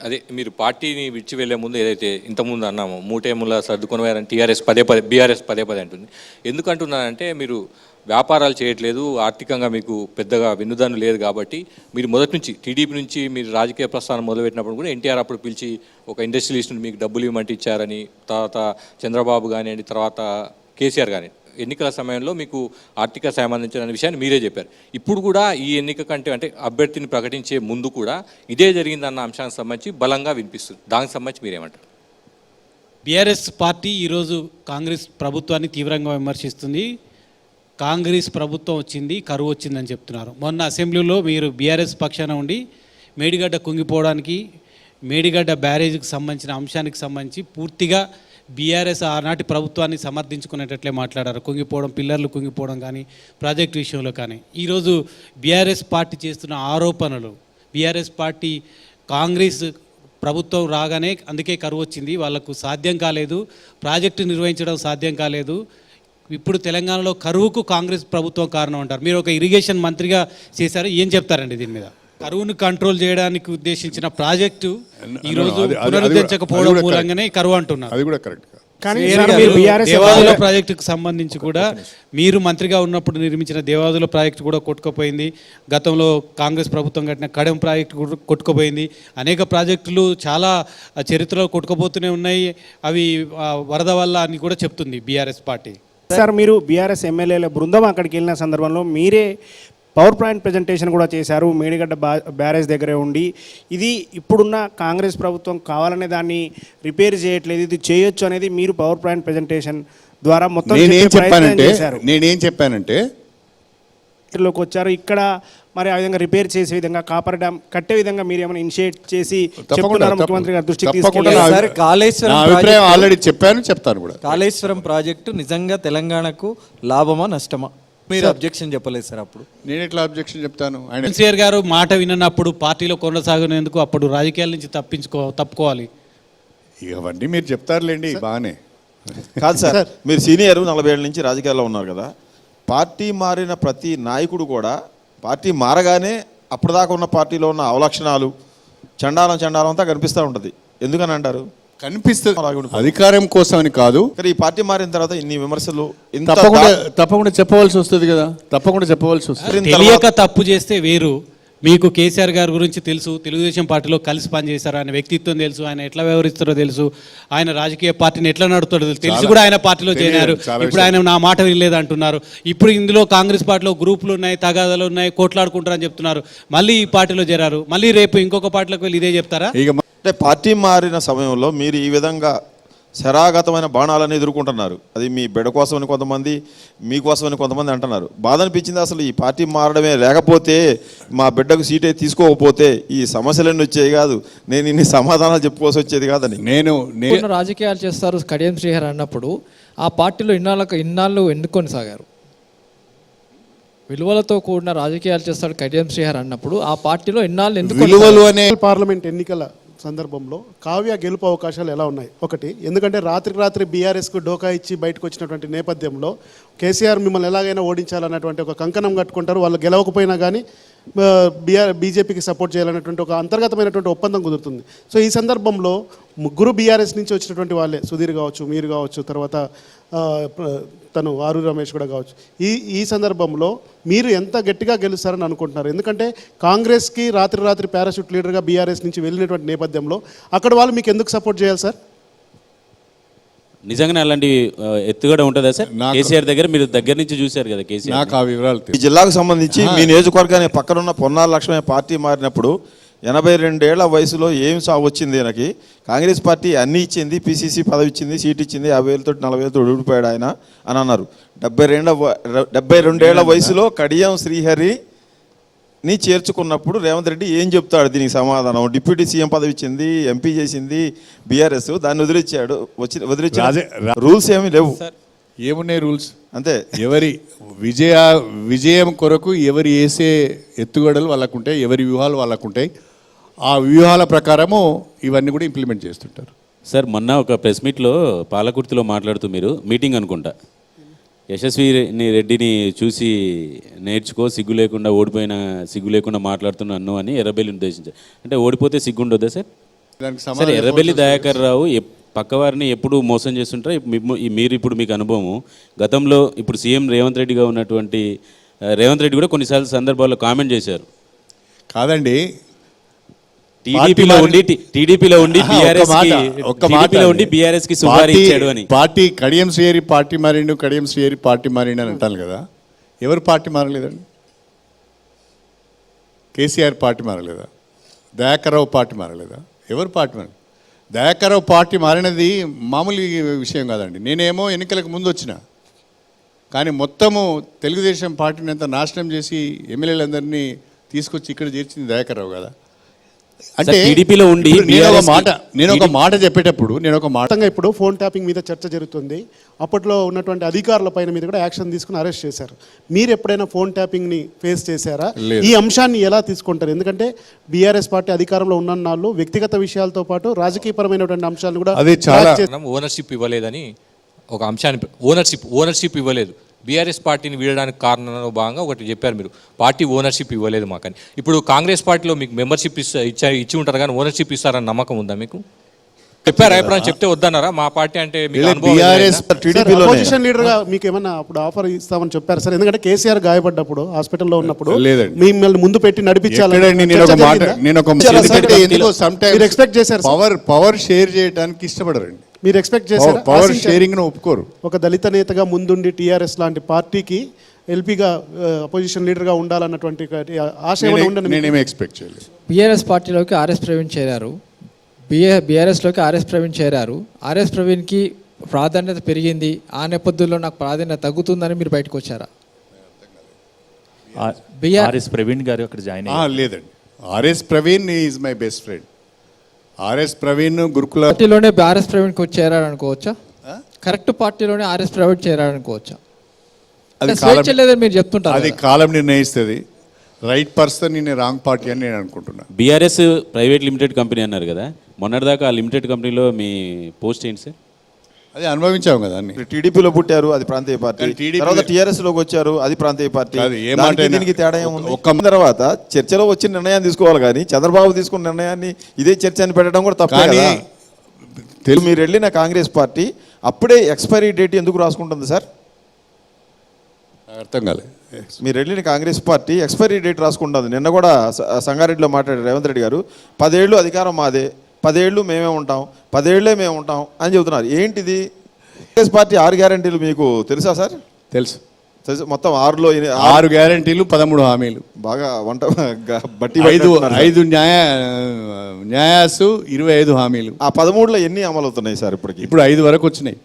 అదే మీరు పార్టీని విడిచి వెళ్ళే ముందు ఏదైతే ఇంతకుముందు అన్నామో మూటేముల సర్దుకొని పోయారని టీఆర్ఎస్ పదే పదే బీఆర్ఎస్ పదే పదే అంటుంది. ఎందుకు అంటున్నానంటే మీరు వ్యాపారాలు చేయట్లేదు ఆర్థికంగా మీకు పెద్దగా వెన్నుదన్ను లేదు కాబట్టి మీరు మొదటి నుంచి టీడీపీ నుంచి మీరు రాజకీయ ప్రస్థానం మొదలుపెట్టినప్పుడు కూడా ఎన్టీఆర్ అప్పుడు పిలిచి ఒక ఇండస్ట్రియలిస్ట్ మీకు డబ్బులు ఇవ్వమంటే ఇచ్చారని తర్వాత చంద్రబాబు కానివ్వండి తర్వాత కేసీఆర్ కానీ ఎన్నికల సమయంలో మీకు ఆర్థిక సాయం అందించిన విషయాన్ని మీరే చెప్పారు. ఇప్పుడు కూడా ఈ ఎన్నిక కంటే అంటే అభ్యర్థిని ప్రకటించే ముందు కూడా ఇదే జరిగిందన్న అంశానికి సంబంధించి బలంగా వినిపిస్తుంది. దానికి సంబంధించి మీరేమంటారు? బీఆర్ఎస్ పార్టీ ఈరోజు కాంగ్రెస్ ప్రభుత్వాన్ని తీవ్రంగా విమర్శిస్తుంది. కాంగ్రెస్ ప్రభుత్వం వచ్చింది కరువు వచ్చిందని చెప్తున్నారు. మొన్న అసెంబ్లీలో మీరు బీఆర్ఎస్ పక్షాన ఉండి మేడిగడ్డ కుంగిపోవడానికి మేడిగడ్డ బ్యారేజ్కి సంబంధించిన అంశానికి సంబంధించి పూర్తిగా బీఆర్ఎస్ ఆనాటి ప్రభుత్వాన్ని సమర్థించుకునేటట్లే మాట్లాడారు. కుంగిపోవడం పిల్లర్లు కుంగిపోవడం కానీ ప్రాజెక్టు విషయంలో కానీ. ఈరోజు బీఆర్ఎస్ పార్టీ చేస్తున్న ఆరోపణలు బీఆర్ఎస్ పార్టీ కాంగ్రెస్ ప్రభుత్వం రాగానే అందుకే కరువు వచ్చింది. వాళ్ళకు సాధ్యం కాలేదు. ప్రాజెక్టు నిర్వహించడం సాధ్యం కాలేదు. ఇప్పుడు తెలంగాణలో కరువుకు కాంగ్రెస్ ప్రభుత్వం కారణం అంటారు. మీరు ఒక ఇరిగేషన్ మంత్రిగా చేశారు. ఏం చెప్తారండి దీని మీద? కరువును కంట్రోల్ చేయడానికి ఉద్దేశించిన ప్రాజెక్టు అది కూడా- పునరుద్ధరించకపోవడం మూలంగానే కరువు అంటున్నారు. అది కూడా కరెక్ట్ దేవాదుల ప్రాజెక్టుకు సంబంధించి కూడా మీరు మంత్రిగా ఉన్నప్పుడు నిర్మించిన దేవాదుల ప్రాజెక్టు కూడా కొట్టుకుపోయింది. గతంలో కాంగ్రెస్ ప్రభుత్వం కట్టిన కడెం ప్రాజెక్టు కూడా కొట్టుకుపోయింది. అనేక ప్రాజెక్టులు చాలా చరిత్రలో కొట్టుకుపోతూనే ఉన్నాయి. అవి వరద వల్ల అని కూడా చెప్తుంది బీఆర్ఎస్ పార్టీ. సార్ మీరు బీఆర్ఎస్ ఎమ్మెల్యేల బృందం అక్కడికి వెళ్ళిన సందర్భంలో మీరే పవర్ పాయింట్ ప్రజెంటేషన్ కూడా చేశారు. మేడిగడ్డ బా బ్యారేజ్ దగ్గరే ఉండి. ఇది ఇప్పుడున్న కాంగ్రెస్ ప్రభుత్వం కావాలనే దాన్ని రిపేర్ చేయట్లేదు. ఇది చేయొచ్చు అనేది మీరు పవర్ పాయింట్ ప్రజెంటేషన్ ద్వారా మొత్తం నేనేం చెప్పానంటే చేశారు. నేనేం చెప్పానంటే లోకి వచ్చారు. ఇక్కడ మరి ఆ విధంగా రిపేర్ చేసే విధంగా కాపర్ డ్యామ్ కట్టే విధంగా మీరు ఏమైనా ఇనిషియేట్ చేసి చెప్తున్నారు ముఖ్యమంత్రి గారి దృష్టికి తీసుకెళ్ళారు? కాళేశ్వరం అభిప్రాయం ఆల్రెడీ చెప్పాను చెప్తాను కూడా. కాళేశ్వరం ప్రాజెక్టు నిజంగా తెలంగాణకు లాభమా నష్టమా? మీరు అబ్జెక్షన్ చెప్పలేదు సార్ అప్పుడు. నేను ఎట్లా అబ్జెక్షన్ చెప్తాను? ఆయన కేసీఆర్ గారు మాట విననప్పుడు పార్టీలో కొనసాగినందుకు అప్పుడు రాజకీయాల నుంచి తప్పించుకో తప్పుకోవాలి. ఇవన్నీ మీరు చెప్తారులేండి బాగానే కాదు సార్ మీరు సీనియర్ నలభై ఏళ్ళ నుంచి రాజకీయాల్లో ఉన్నారు కదా పార్టీ మారిన ప్రతి నాయకుడు కూడా పార్టీ మారగానే అప్పటిదాకా ఉన్న పార్టీలో ఉన్న అవలక్షణాలు చండాలం చండాలం అంతా కనిపిస్తూ ఉంటుంది. ఎందుకని అంటారు? కనిపిస్తుంది. అధికారం కోసం అని కాదు. ఈ పార్టీ మారిన తర్వాత ఇన్ని విమర్శలు తప్పకుండా తప్పకుండా చెప్పవలసి వస్తుంది కదా. తప్పకుండా చెప్పవలసి వస్తుంది. తెలియక తప్పు చేస్తే వేరు. మీకు కేసీఆర్ గారి గురించి తెలుసు తెలుగుదేశం పార్టీలో కలిసి పనిచేశారు. ఆయన వ్యక్తిత్వం తెలుసు ఆయన ఎట్లా వ్యవహరిస్తారో తెలుసు ఆయన రాజకీయ పార్టీని ఎట్లా నడుపుతాడో తెలుసు. తెలిసి కూడా ఆయన పార్టీలో చేరారు ఇప్పుడు ఆయన నా మాట వినలేదు అంటున్నారు. ఇప్పుడు ఇందులో కాంగ్రెస్ పార్టీలో గ్రూపులు ఉన్నాయి తగాదాలు ఉన్నాయి కోట్లాడుకుంటారని చెప్తున్నారు. మళ్ళీ ఈ పార్టీలో చేరారు. మళ్ళీ రేపు ఇంకొక పార్టీలోకి వెళ్ళి ఇదే చెప్తారా? అంటే పార్టీ మారిన సమయంలో మీరు ఈ విధంగా శరాగతమైన బాణాలను ఎదుర్కొంటున్నారు. అది మీ బిడ్డ కోసమని కొంతమంది మీకోసమని కొంతమంది అంటున్నారు. బాధ అనిపించింది అసలు ఈ పార్టీ మారడమే? లేకపోతే మా బిడ్డకు సీటే తీసుకోకపోతే ఈ సమస్యలన్నీ వచ్చేవి కాదు. నేను ఇన్ని సమాధానాలు చెప్పుకోవాల్సి వచ్చేది కాదని. నేను నేను రాజకీయాలు చేస్తారు కడియం శ్రీహర్ అన్నప్పుడు ఆ పార్టీలో ఇన్నాళ్ళకు ఇన్నాళ్ళు ఎందుకు కొనసాగారు విలువలతో కూడిన రాజకీయాలు చేస్తాడు కడియం శ్రీహర్ అన్నప్పుడు ఆ పార్టీలో ఇన్నాళ్ళు ఎందుకు విలువలు అనే పార్లమెంట్ ఎన్నికల సందర్భంలో కావ్య గెలుపు అవకాశాలు ఎలా ఉన్నాయి? ఒకటి ఎందుకంటే రాత్రికి రాత్రి బీఆర్ఎస్కు డోకా ఇచ్చి బయటకు వచ్చినటువంటి నేపథ్యంలో కేసీఆర్ మిమ్మల్ని ఎలాగైనా ఓడించాలన్నటువంటి ఒక కంకణం కట్టుకుంటారు. వాళ్ళు గెలవకపోయినా కానీ బీఆర్ బీజేపీకి సపోర్ట్ చేయాలన్నటువంటి ఒక అంతర్గతమైనటువంటి ఒప్పందం కుదురుతుంది. సో ఈ సందర్భంలో ముగ్గురు బీఆర్ఎస్ నుంచి వచ్చినటువంటి వాళ్ళే సుధీర్ కావచ్చు మీరు కావచ్చు తర్వాత తను ఆరు రమేష్ కూడా కావచ్చు. ఈ ఈ సందర్భంలో మీరు ఎంత గట్టిగా గెలుస్తారని అనుకుంటున్నారు? ఎందుకంటే కాంగ్రెస్కి రాత్రి రాత్రి పారాషూట్ లీడర్గా బీఆర్ఎస్ నుంచి వెళ్ళినటువంటి నేపథ్యంలో అక్కడ వాళ్ళు మీకు ఎందుకు సపోర్ట్ చేయాలి సార్? నిజంగానే అలాంటి ఎత్తుగడ ఉంటుందా సార్? కేసీఆర్ దగ్గర మీరు దగ్గర నుంచి చూశారు కదా కేసీఆర్. నాకు ఆ వివరాలు ఈ జిల్లాకు సంబంధించి మీ నియోజకవర్గానికి పక్కనున్న పొన్నాల లక్ష్మయ్య పార్టీ మారినప్పుడు ఎనభై రెండేళ్ళ వయసులో ఏం సాగు వచ్చింది ఆయనకి కాంగ్రెస్ పార్టీ అన్ని ఇచ్చింది పిసిసి పదవి ఇచ్చింది సీట్ ఇచ్చింది యాభై వేలతో నలభై వేలతో ఊడిపోయాడు ఆయన అని అన్నారు. డెబ్బై రెండ డెబ్బై రెండేళ్ళ వయసులో కడియం శ్రీహరి ని చేర్చుకున్నప్పుడు రేవంత్ రెడ్డి ఏం చెప్తాడు? దీనికి సమాధానం. డిప్యూటీ సీఎం పదవి ఇచ్చింది ఎంపీ చేసింది బీఆర్ఎస్ దాన్ని వదిలిచ్చాడు. వచ్చి రా- రూల్స్ ఏమీ లేవు. ఏమున్నాయి రూల్స్? అంతే. ఎవరి విజయ విజయం కొరకు ఎవరు వేసే ఎత్తుగడలు వాళ్ళకుంటాయి ఎవరి వ్యూహాలు వాళ్ళకుంటాయి ఆ వ్యూహాల ప్రకారము ఇవన్నీ కూడా ఇంప్లిమెంట్ చేస్తుంటారు. సార్ మొన్న ఒక ప్రెస్ మీట్లో పాలకుర్తిలో మాట్లాడుతూ మీరు మీటింగ్ అనుకుంటా. యశస్వి రెడ్డిని చూసి నేర్చుకో సిగ్గు లేకుండా ఓడిపోయిన సిగ్గు లేకుండా మాట్లాడుతున్న అన్ను అని ఎర్రబెల్లిని ఉద్దేశించారు అంటే ఓడిపోతే సిగ్గుండొద్దా సార్? దానికి సరే సమాధానం ఎర్రబెల్లి దయాకర్ రావు పక్కవారిని ఎప్పుడు మోసం చేస్తుంటారు మీరు ఇప్పుడు మీకు అనుభవం గతంలో ఇప్పుడు సీఎం రేవంత్ రెడ్డిగా ఉన్నటువంటి రేవంత్ రెడ్డి కూడా కొన్నిసార్లు సందర్భాల్లో కామెంట్ చేశారు. కాదండి టీడీపీలో ఉండి టీడీపీలో ఉండి బీఆర్ఎస్ ఒక్క ఉండి. బీఆర్ఎస్కి పార్టీ- ఇచ్చాడు అని. పార్టీ కడియం శ్రీహరి పార్టీ మారిండు కడియం శ్రీహరి పార్టీ మారిండు అని అంటాను కదా. ఎవరు పార్టీ మారలేదండి? కేసీఆర్ పార్టీ మారలేదా? దయాకర్రావు పార్టీ మారలేదా? ఎవరు పార్టీ మారలేదు దయాకర్రావు పార్టీ మారినది మామూలు విషయం కాదండి. నేనేమో ఎన్నికలకు ముందు వచ్చిన. కానీ మొత్తము తెలుగుదేశం పార్టీని అంతా నాశనం చేసి ఎమ్మెల్యేలందరినీ తీసుకొచ్చి ఇక్కడ చేర్చింది దయాకర్రావు కదా. అంటే టీడీపీలో ఉండి నేను ఒక మాట నేను ఒక మాట చెప్పేటప్పుడు నేను ఒక మాట ఇప్పుడు ఫోన్ ట్యాపింగ్ మీద చర్చ జరుగుతుంది. అప్పట్లో ఉన్నటువంటి అధికారుల పైన మీద కూడా యాక్షన్ తీసుకుని అరెస్ట్ చేశారు. మీరు ఎప్పుడైనా ఫోన్ ట్యాపింగ్ని ఫేస్ చేశారా. ఈ అంశాన్ని ఎలా తీసుకుంటారు? ఎందుకంటే బీఆర్ఎస్ పార్టీ అధికారంలో ఉన్న నాళ్ళు వ్యక్తిగత విషయాలతో పాటు రాజకీయపరమైనటువంటి అంశాలను కూడా అది చాలా- ఓనర్షిప్ ఇవ్వలేదని ఒక అంశాన్ని ఓనర్షిప్ ఓనర్షిప్ ఇవ్వలేదు. బీఆర్ఎస్ పార్టీని వీడడానికి కారణంలో భాగంగా ఒకటి చెప్పారు మీరు. పార్టీ ఓనర్షిప్ ఇవ్వలేదు మాకని. ఇప్పుడు కాంగ్రెస్ పార్టీలో మీకు మెంబర్షిప్ ఇస్తా ఇచ్చా ఇచ్చి ఉంటారు కానీ ఓనర్షిప్ ఇస్తారని నమ్మకం ఉందా మీకు? చెప్పారా? ఎప్పుడైనా చెప్తే వద్దన్నారా? మా పార్టీ అంటే అపోజిషన్ లీడర్గా మీకు ఏమన్నా అప్పుడు ఆఫర్ ఇస్తామని చెప్పారు? సార్ ఎందుకంటే కేసీఆర్ గాయపడ్డప్పుడు హాస్పిటల్లో ఉన్నప్పుడు. మిమ్మల్ని ముందు పెట్టి నడిపించాలని ఎక్కడండి? నేను ఒక మాట ఒక మీరు expect చేశారు సార్? పవర్ పవర్ షేర్ చేయడానికి ఇష్టపడరండి. మీరు ఎక్స్పెక్ట్ చేశారా? పవర్? షేరింగ్ను ఒప్పుకోరు. ఒక దళిత నేతగా ముందుండి టీఆర్ఎస్ లాంటి పార్టీకి ఎల్పీగా అపోజిషన్ లీడర్గా ఉండాలన్నటువంటి ఆశ? నేనేమి ఎక్స్పెక్ట్ చేయలేదు. బీఆర్ఎస్ పార్టీలోకి ఆర్ఎస్ ప్రవీణ్ చేరారు. బిఏ బీఆర్ఎస్లోకి ఆర్ఎస్ ప్రవీణ్ చేరారు. ఆర్ఎస్ ప్రవీణ్కి ప్రాధాన్యత పెరిగింది. ఆ నేపథ్యంలో నాకు ప్రాధాన్యత తగ్గుతుందని మీరు బయటకు వచ్చారా? బిఆర్ ఆర్ఎస్ ప్రవీణ్ గారు అక్కడ జాయిన్ ఆ, లేదండి. RS Praveen is my best friend. RS Praveen గురుకుల పార్టీలోనే ఆర్ఎస్ ప్రైవేట్కి వచ్చి చేరాడనుకోవచ్చా కరెక్ట్ పార్టీలోనే ఆర్ఎస్ ప్రైవేట్ చేరాడనుకోవచ్చా అది కాలం లేదని మీరు చెప్తుంటారు అది. కాలం నిర్ణయిస్తుంది. Right person in wrong party అని నేను అనుకుంటున్నాను బీఆర్ఎస్ ప్రైవేట్ లిమిటెడ్ కంపెనీ అన్నారు కదా మొన్నటిదాకా ఆ లిమిటెడ్ కంపెనీలో మీ పోస్ట్ ఏంటి సార్? అది అనుభవించాం కదా అన్ని. టీడీపీలో పుట్టారు అది ప్రాంతీయ పార్టీ. తర్వాత టీఆర్ఎస్లోకి వచ్చారు అది ప్రాంతీయ పార్టీ. దానికి తేడా ఏముంది? ఒక్క- తర్వాత చర్చలో వచ్చిన నిర్ణయాన్ని తీసుకోవాలి కానీ చంద్రబాబు తీసుకున్న నిర్ణయాన్ని ఇదే చర్చ అని పెట్టడం కూడా తప్పే తెలుగు మీరు వెళ్ళిన కాంగ్రెస్ పార్టీ అప్పుడే ఎక్స్పైరీ డేట్ ఎందుకు రాసుకుంటుంది సార్? అర్థం కాలే. మీరు వెళ్ళిన కాంగ్రెస్ పార్టీ ఎక్స్పైరీ డేట్ రాసుకుంటుంది. నిన్న కూడా సంగారెడ్డిలో మాట్లాడారు రేవంత్ రెడ్డి గారు. పదేళ్ళు అధికారం మాదే. పదేళ్ళు మేమే ఉంటాం. పదేళ్ళే మేము ఉంటాం అని చెబుతున్నారు. ఏంటిది? కాంగ్రెస్ పార్టీ ఆరు గ్యారంటీలు మీకు తెలుసా సార్? తెలుసు. తెలుసు. మొత్తం ఆరులో ఆరు గ్యారంటీలు పదమూడు హామీలు. బాగా వంట బట్టి ఐదు. ఐదు న్యాయ న్యాయాసు ఇరవై ఐదు హామీలు. ఆ పదమూడులో ఎన్ని అమలు అవుతున్నాయి సార్ ఇప్పటికి? ఇప్పుడు ఐదు వరకు వచ్చినాయి.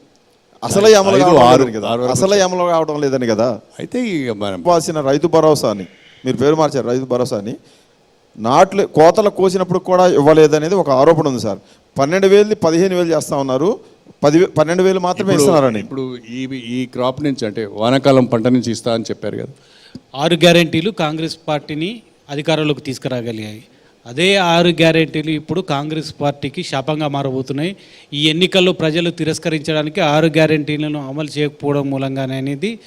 అసలే అమలు కావడం కదా. అసలే అమలు కావడం లేదని కదా. అయితే ఇవ్వాల్సిన రైతు భరోసా అని. మీరు పేరు మార్చారు రైతు భరోసా అని. నాట్లు కోతలు కోసినప్పుడు కూడా ఇవ్వలేదనేది ఒక ఆరోపణ ఉంది సార్. పన్నెండు వేలు పదిహేను వేలు చేస్తా ఉన్నారు. పది పన్నెండు వేలు మాత్రమే ఇస్తున్నారని. ఇప్పుడు ఈ ఈ క్రాప్ నుంచి అంటే వానాకాలం పంట నుంచి ఇస్తా అని చెప్పారు కదా. ఆరు గ్యారెంటీలు కాంగ్రెస్ పార్టీని అధికారంలోకి తీసుకురాగలిగాయి. అదే ఆరు గ్యారెంటీలు ఇప్పుడు కాంగ్రెస్ పార్టీకి శాపంగా మారబోతున్నాయి. ఈ ఎన్నికల్లో ప్రజలు తిరస్కరించడానికి ఆరు గ్యారెంటీలను అమలు చేయకపోవడం మూలంగానే అనేది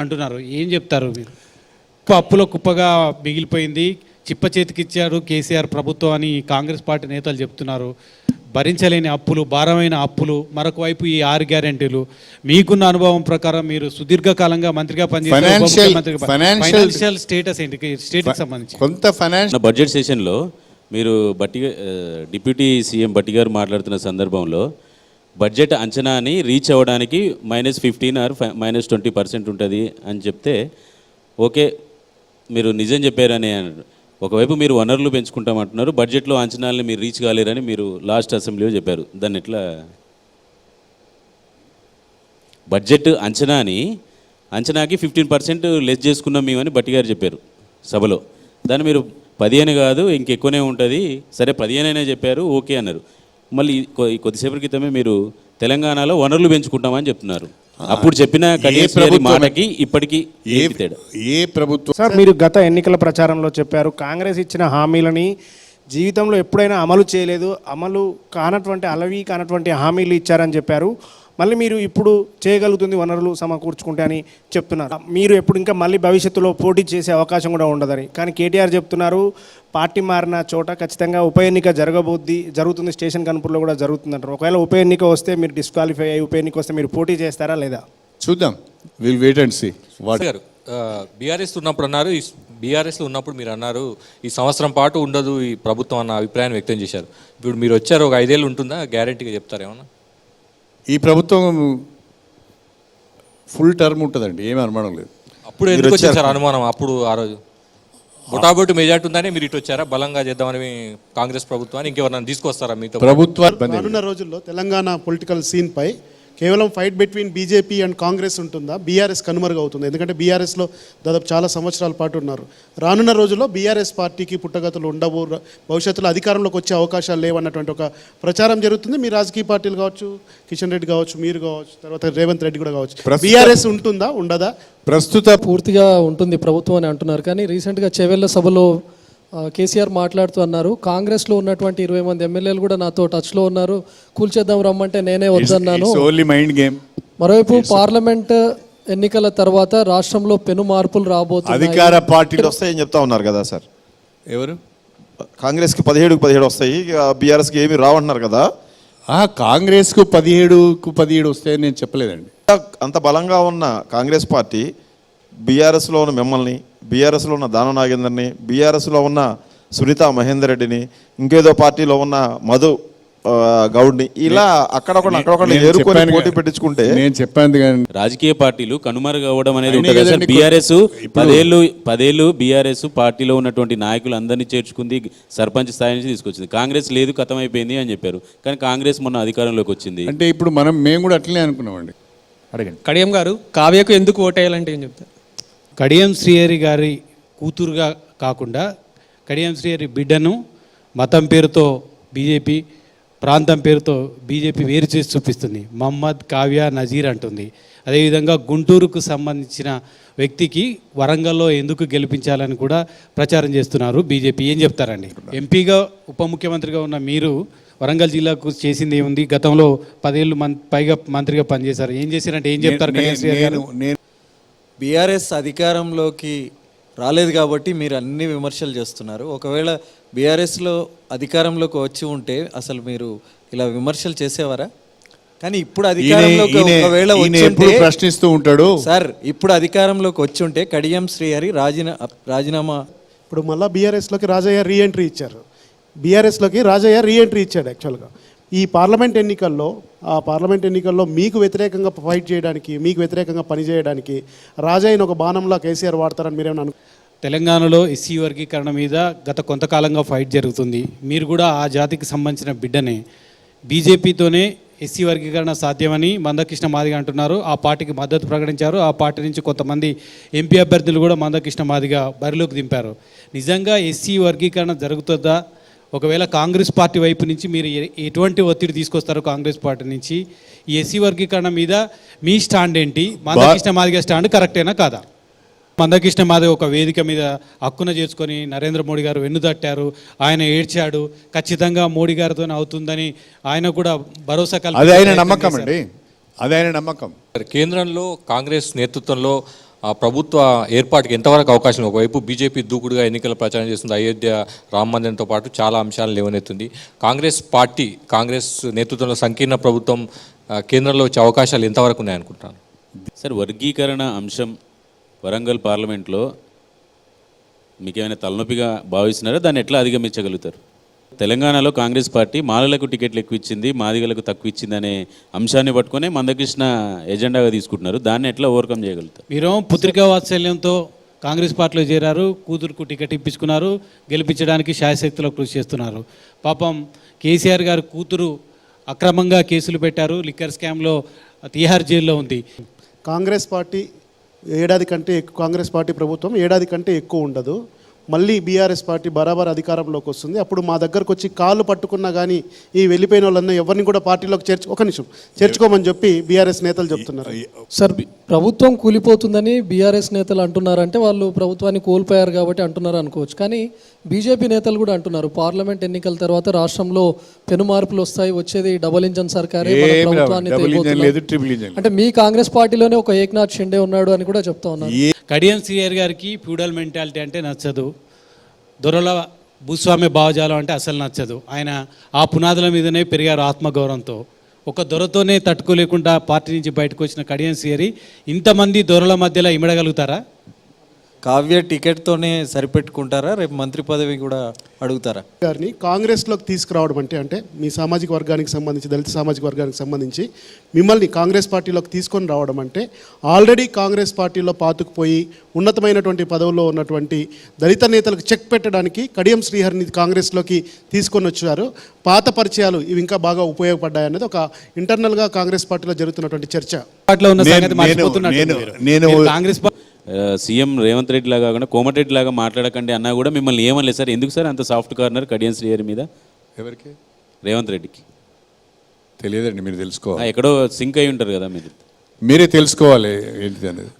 అంటున్నారు. ఏం చెప్తారు మీరు? అప్పులో కుప్పగా మిగిలిపోయింది. చిప్ప చేతికిచ్చారు కేసీఆర్ ప్రభుత్వం అని కాంగ్రెస్ పార్టీ నేతలు చెప్తున్నారు. భరించలేని అప్పులు భారమైన అప్పులు మరొక వైపు ఈ ఆరు గ్యారెంటీలు. మీకున్న అనుభవం ప్రకారం మీరు సుదీర్ఘకాలంగా మంత్రిగా ఫైనాన్షియల్ స్టేటస్ ఏంటి? స్టేట్కి సంబంధించి. కొంత ఫైనాన్స్ మొన్న బడ్జెట్ సెషన్లో మీరు బట్టి డిప్యూటీ సీఎం బట్టి గారు మాట్లాడుతున్న సందర్భంలో బడ్జెట్ అంచనాని రీచ్ అవ్వడానికి minus fifteen or minus twenty percent ఉంటుంది అని చెప్తే ఓకే మీరు నిజం చెప్పారని ఒకవైపు మీరు వనరులు పెంచుకుంటామంటున్నారు బడ్జెట్లో అంచనాలని మీరు రీచ్ కాలేరని మీరు లాస్ట్ అసెంబ్లీలో చెప్పారు. దాన్ని ఎట్లా? బడ్జెట్ అంచనాని అంచనాకి ఫిఫ్టీన్ పర్సెంట్ లెస్ చేసుకున్నాం మేమని బట్టి గారు చెప్పారు సభలో. దాన్ని మీరు పదిహేను కాదు ఇంకెక్కువనే ఉంటుంది. సరే పదిహేను అయినా చెప్పారు ఓకే అన్నారు. మళ్ళీ కొద్దిసేపటి క్రితమే మీరు తెలంగాణలో వనరులు పెంచుకుంటామని చెప్తున్నారు. అప్పుడు చెప్పిన మాటకి ఇప్పటికి ఏ ఏ ప్రభుత్వం? సార్ మీరు గత ఎన్నికల ప్రచారంలో చెప్పారు కాంగ్రెస్ ఇచ్చిన హామీలని జీవితంలో ఎప్పుడైనా అమలు చేయలేదు. అమలు కానటువంటి అలవి కానటువంటి హామీలు ఇచ్చారని చెప్పారు. మళ్ళీ మీరు ఇప్పుడు చేయగలుగుతుంది వనరులు సమకూర్చుకుంటే అని చెప్తున్నారు. మీరు ఎప్పుడు ఇంకా మళ్ళీ భవిష్యత్తులో పోటీ చేసే అవకాశం కూడా ఉండదని. కానీ కేటీఆర్ చెప్తున్నారు పార్టీ మారిన చోట ఖచ్చితంగా ఉప ఎన్నిక జరగబోద్ది జరుగుతుంది స్టేషన్ కనుపూర్లో కూడా జరుగుతుందంటారు. ఒకవేళ ఉప ఎన్నిక వస్తే మీరు డిస్క్వాలిఫై అయ్యి ఉప ఎన్నిక వస్తే మీరు పోటీ చేస్తారా లేదా? చూద్దాం. Will wait and see what గారు బీఆర్ఎస్ ఉన్నప్పుడు అన్నారు ఈ బీఆర్ఎస్లో ఉన్నప్పుడు మీరు అన్నారు ఈ సంవత్సరం పాటు ఉండదు ఈ ప్రభుత్వం అన్న అభిప్రాయాన్ని వ్యక్తం చేశారు. ఇప్పుడు మీరు వచ్చారు ఒక ఐదేళ్ళు ఉంటుందా? గ్యారంటీగా చెప్తారేమన్నా? ఈ ప్రభుత్వం ఫుల్ టర్మ్ ఉంటుందండి ఏమీ అనుమానం లేదు. అప్పుడు ఎందుకు వచ్చింది సార్ అనుమానం అప్పుడు ఆ రోజు? బొటాబొట్టి మెజార్టీ ఉందనే మీరు ఇటు వచ్చారా? బలంగా చేద్దామని కాంగ్రెస్ ప్రభుత్వాన్ని ఇంకెవరైనా తీసుకొస్తారా మీతో ప్రభుత్వ రోజుల్లో తెలంగాణ పొలిటికల్ సీన్ పై కేవలం fight between BJP and Congress ఉంటుందా? బీఆర్ఎస్ కనుమరుగు అవుతుంది. ఎందుకంటే బీఆర్ఎస్లో దాదాపు చాలా సంవత్సరాల పాటు ఉన్నారు. రానున్న రోజుల్లో బీఆర్ఎస్ పార్టీకి పుట్టగతులు ఉండవు. భవిష్యత్తులో అధికారంలోకి వచ్చే అవకాశాలు లేవన్నటువంటి ఒక ప్రచారం జరుగుతుంది. మీ రాజకీయ పార్టీలు కావచ్చు కిషన్ రెడ్డి కావచ్చు మీరు కావచ్చు తర్వాత రేవంత్ రెడ్డి కూడా కావచ్చు. బీఆర్ఎస్ ఉంటుందా? ఉండదా? ప్రస్తుత పూర్తిగా ఉంటుంది ప్రభుత్వం అని అంటున్నారు. కానీ రీసెంట్గా చెవెళ్ళ సభలో కేసీఆర్ మాట్లాడుతూ అన్నారు కాంగ్రెస్లో ఉన్నటువంటి ఇరవై మంది ఎమ్మెల్యేలు కూడా నాతో టచ్లో ఉన్నారు. కూల్చేద్దాం రమ్మంటే నేనే వద్దన్నాను. ఓన్లీ మైండ్ గేమ్ మరోవైపు పార్లమెంట్ ఎన్నికల తర్వాత రాష్ట్రంలో పెను మార్పులు రాబోతున్నాయి. అధికార పార్టీలో వస్తాయని చెప్తా ఉన్నారు కదా సార్. ఎవరు? కాంగ్రెస్కి పదిహేడుకు పదిహేడు వస్తాయి బీఆర్ఎస్కి ఏమి రావంటున్నారు కదా. ఆ, కాంగ్రెస్కు పదిహేడుకు పదిహేడు వస్తాయని నేను చెప్పలేదండి. అంత బలంగా ఉన్న కాంగ్రెస్ పార్టీ బీఆర్ఎస్లో ఉన్న మిమ్మల్ని బీఆర్ఎస్లో ఉన్న దాన నాగేందర్ని బీఆర్ఎస్లో ఉన్న సునీత మహేందర్ రెడ్డిని ఇంకేదో పార్టీలో ఉన్న మధు గౌడ్ని ఇలా అక్కడొకటి అక్కడొకటి నేను ఏరుకొని పోటీ. పెట్టించుకుంటే నేను చెప్పాను కానీ రాజకీయ పార్టీలు కనుమరుగవ్వడం అనేది ఉంటుంది సార్. బీఆర్ఎస్ పదేళ్ళు పదేళ్ళు బీఆర్ఎస్ పార్టీలో ఉన్నటువంటి నాయకులు అందరినీ చేర్చుకుంది సర్పంచ్ స్థాయి నుంచి తీసుకొచ్చింది. కాంగ్రెస్ లేదు కథం అయిపోయింది అని చెప్పారు. కానీ కాంగ్రెస్ మొన్న అధికారంలోకి వచ్చింది. అంటే ఇప్పుడు మనం మేము కూడా అట్లనే అనుకున్నామండి. అడగండి. కడియం గారు కావ్యకు ఎందుకు ఓటేయాలంటే ఏం చెప్తారు? కడియం శ్రీహరి గారి కూతురుగా కాకుండా కడియం శ్రీహరి బిడ్డను మతం పేరుతో బీజేపీ ప్రాంతం పేరుతో బీజేపీ వేరు చేసి చూపిస్తుంది. మహమ్మద్ కావ్య నజీర్ అంటుంది. అదేవిధంగా గుంటూరుకు సంబంధించిన వ్యక్తికి వరంగల్లో ఎందుకు గెలిపించాలని కూడా ప్రచారం చేస్తున్నారు బీజేపీ. ఏం చెప్తారండి? ఎంపీగా ఉప ముఖ్యమంత్రిగా ఉన్న మీరు వరంగల్ జిల్లాకు చేసింది ఏముంది? గతంలో పదేళ్ళు మన్ పైగా మంత్రిగా పనిచేశారు. ఏం చేశారంటే ఏం చెప్తారు నేను బీఆర్ఎస్ అధికారంలోకి రాలేదు కాబట్టి మీరు అన్ని విమర్శలు చేస్తున్నారు. ఒకవేళ బీఆర్ఎస్లో అధికారంలోకి వచ్చి ఉంటే అసలు మీరు ఇలా విమర్శలు చేసేవారా? కానీ ఇప్పుడు అధికారంలోకి ఒకవేళ ఎప్పుడు ప్రశ్నిస్తూ ఉంటాడు. సార్ ఇప్పుడు అధికారంలోకి వచ్చి ఉంటే కడియం శ్రీహరి రాజీనా రాజీనామా ఇప్పుడు మళ్ళీ బీఆర్ఎస్లోకి రాజయ్య రీఎంట్రీ ఇచ్చారు. బీఆర్ఎస్లోకి రాజయ్య రీఎంట్రీ ఇచ్చాడు యాక్చువల్గా ఈ పార్లమెంట్ ఎన్నికల్లో పార్లమెంట్ ఎన్నికల్లో మీకు వ్యతిరేకంగా ఫైట్ చేయడానికి మీకు వ్యతిరేకంగా పనిచేయడానికి రాజయ్యను ఒక బాణంలా కేసీఆర్ వాడతారని మీరేమన్నా అను తెలంగాణలో ఎస్సీ వర్గీకరణ మీద గత కొంతకాలంగా ఫైట్ జరుగుతుంది. మీరు కూడా ఆ జాతికి సంబంధించిన బిడ్డనే. బీజేపీతోనే ఎస్సీ వర్గీకరణ సాధ్యమని మందకృష్ణ మాదిగ అంటున్నారు. ఆ పార్టీకి మద్దతు ప్రకటించారు. ఆ పార్టీ నుంచి కొంతమంది ఎంపీ అభ్యర్థులు కూడా మందకృష్ణ మాదిగ బరిలోకి దింపారు. నిజంగా ఎస్సీ వర్గీకరణ జరుగుతుందా? ఒకవేళ కాంగ్రెస్ పార్టీ వైపు నుంచి మీరు ఎటువంటి ఒత్తిడి తీసుకొస్తారు కాంగ్రెస్ పార్టీ నుంచి ఈ ఎస్సీ వర్గీకరణ మీద మీ స్టాండ్ ఏంటి? మందకృష్ణ మాదిగ స్టాండ్ కరెక్టేనా కాదా? మందకృష్ణ మాధవ్ ఒక వేదిక మీద హక్కున చేసుకొని నరేంద్ర మోడీ గారు వెన్నుదట్టారు ఆయన ఏడ్చాడు ఖచ్చితంగా మోడీ గారితో అవుతుందని ఆయన కూడా భరోసా అది కల్పించే ఆయన ప్రయత్నం నమ్మకం. అండి. అది ఆయన నమ్మకం. కేంద్రంలో కాంగ్రెస్ నేతృత్వంలో ఆ ప్రభుత్వ ఏర్పాటుకి ఎంతవరకు అవకాశం ఒకవైపు బీజేపీ దూకుడుగా ఎన్నికల ప్రచారం చేస్తుంది. అయోధ్య రామ మందిరంతో పాటు చాలా అంశాలు లేవనెత్తుంది. కాంగ్రెస్ పార్టీ కాంగ్రెస్ నేతృత్వంలో సంకీర్ణ ప్రభుత్వం కేంద్రంలో వచ్చే అవకాశాలు ఎంతవరకు ఉన్నాయనుకుంటున్నాను సార్ వర్గీకరణ అంశం వరంగల్ పార్లమెంట్లో మీకేమైనా తలనొప్పిగా భావిస్తున్నారా? దాన్ని ఎట్లా అధిగమించగలుగుతారు? తెలంగాణలో కాంగ్రెస్ పార్టీ మాలలకు టికెట్లు ఎక్కువ ఇచ్చింది మాదిగలకు తక్కువ ఇచ్చింది అనే అంశాన్ని పట్టుకొని మందకృష్ణ ఎజెండాగా తీసుకుంటున్నారు. దాన్ని ఎట్లా ఓవర్కమ్ చేయగలుగుతారు? మీరు పుత్రికా వాత్సల్యంతో కాంగ్రెస్ పార్టీలో చేరారు కూతురుకు టికెట్ ఇప్పించుకున్నారు గెలిపించడానికి శాయశక్తిలో కృషి చేస్తున్నారు. పాపం కేసీఆర్ గారు కూతురు అక్రమంగా కేసులు పెట్టారు లిక్కర్ స్కామ్లో తీహార్ జైల్లో ఉంది. కాంగ్రెస్ పార్టీ ఏడాది కంటే ఎక్కువ కాంగ్రెస్ పార్టీ ప్రభుత్వం ఏడాది కంటే ఎక్కువ ఉండదు. మళ్ళీ బీఆర్ఎస్ పార్టీ బరాబర్ అధికారంలోకి వస్తుంది. అప్పుడు మా దగ్గరకు వచ్చి కాళ్ళు పట్టుకున్నా కానీ ఈ వెళ్ళిపోయిన వాళ్ళన్నా ఎవరిని కూడా పార్టీలోకి చేర్చు ఒక నిమిషం. చేర్చుకోమని చెప్పి బీఆర్ఎస్ నేతలు చెప్తున్నారు. సార్ ప్రభుత్వం కూలిపోతుందని బీఆర్ఎస్ నేతలు అంటున్నారంటే వాళ్ళు ప్రభుత్వాన్ని కోల్పోయారు కాబట్టి అంటున్నారు అనుకోవచ్చు. కానీ బీజేపీ నేతలు కూడా అంటున్నారు. పార్లమెంట్ ఎన్నికల తర్వాత రాష్ట్రంలో పెను మార్పులు వస్తాయి వచ్చేది డబుల్ ఇంజన్ సర్కారే. అంటే మీ కాంగ్రెస్ పార్టీలోనే ఒక ఏక్నాథ్ షిండే ఉన్నాడు అని కూడా చెప్తా ఉన్నారు. కడియం శ్రీయర్ గారికి ఫ్యూడల్ మెంటాలిటీ అంటే నచ్చదు. దొరల భూస్వామ్య భావజాలం అంటే అసలు నచ్చదు. ఆయన ఆ పునాదుల మీదనే పెరిగారు ఆత్మగౌరవంతో. ఒక దొరతోనే తట్టుకోలేకుండా పార్టీ నుంచి బయటకు వచ్చిన కడియం శ్రీహరి ఇంతమంది దొరల మధ్యలో ఇమడగలుగుతారా? కావ్య టికెట్తోనే సరిపెట్టుకుంటారా? రేపు మంత్రి పదవి కూడా అడుగుతారా? గారిని కాంగ్రెస్లోకి తీసుకురావడం అంటే అంటే మీ సామాజిక వర్గానికి సంబంధించి దళిత సామాజిక వర్గానికి సంబంధించి మిమ్మల్ని కాంగ్రెస్ పార్టీలోకి తీసుకొని రావడం అంటే ఆల్రెడీ కాంగ్రెస్ పార్టీలో పాతుకుపోయి ఉన్నతమైనటువంటి పదవుల్లో ఉన్నటువంటి దళిత నేతలకు చెక్ పెట్టడానికి కడియం శ్రీహరిని కాంగ్రెస్లోకి తీసుకొని వచ్చారు. పాత పరిచయాలు ఇవి ఇంకా బాగా ఉపయోగపడ్డాయి అనేది ఒక ఇంటర్నల్గా కాంగ్రెస్ పార్టీలో జరుగుతున్నటువంటి చర్చ. కాంగ్రెస్ సీఎం రేవంత్ రెడ్డి లాగా కాకుండా కోమటిరెడ్డి లాగా మాట్లాడకండి అన్నా కూడా మిమ్మల్ని ఏమనలేదు సార్. ఎందుకు సార్ అంత సాఫ్ట్ కార్నర్ కడియన్ శ్రీహరి మీద? ఎవరికి? రేవంత్ రెడ్డికి. తెలియదండి మీరు ఆ, తెలుసుకోవాలి ఎక్కడో సింక్ అయి ఉంటారు కదా మీరు. మీరే తెలుసుకోవాలి ఏంటిది అనేది.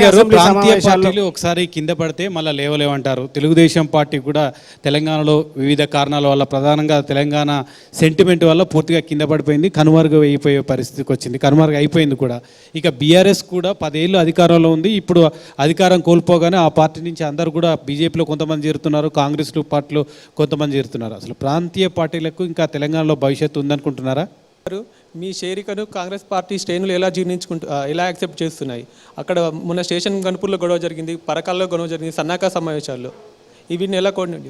గారు ప్రాంతీయ పార్టీలు ఒకసారి కింద పడితే మళ్ళీ లేవలేమంటారు తెలుగుదేశం పార్టీ కూడా తెలంగాణలో వివిధ కారణాల వల్ల ప్రధానంగా తెలంగాణ సెంటిమెంట్ వల్ల పూర్తిగా కింద పడిపోయింది కనుమరుగు అయిపోయే పరిస్థితికి వచ్చింది కనుమరుగు అయిపోయింది కూడా. ఇక బీఆర్ఎస్ కూడా పదేళ్ళు అధికారంలో ఉంది ఇప్పుడు అధికారం కోల్పోగానే ఆ పార్టీ నుంచి అందరూ కూడా బీజేపీలో కొంతమంది చేరుతున్నారు కాంగ్రెస్ పార్టీలో కొంతమంది చేరుతున్నారు. అసలు ప్రాంతీయ పార్టీలకు ఇంకా తెలంగాణలో భవిష్యత్తు ఉందనుకుంటున్నారా? మీ చేరికను కాంగ్రెస్ పార్టీ శ్రేణులు ఎలా జీర్ణించుకుంటూ ఎలా యాక్సెప్ట్ చేస్తున్నాయి? అక్కడ మొన్న స్టేషన్ గణపూర్లో గొడవ జరిగింది పరకాల్లో గొడవ జరిగింది సన్నాక సమావేశాల్లో. ఇవి ఎలా కోఆర్డినేట్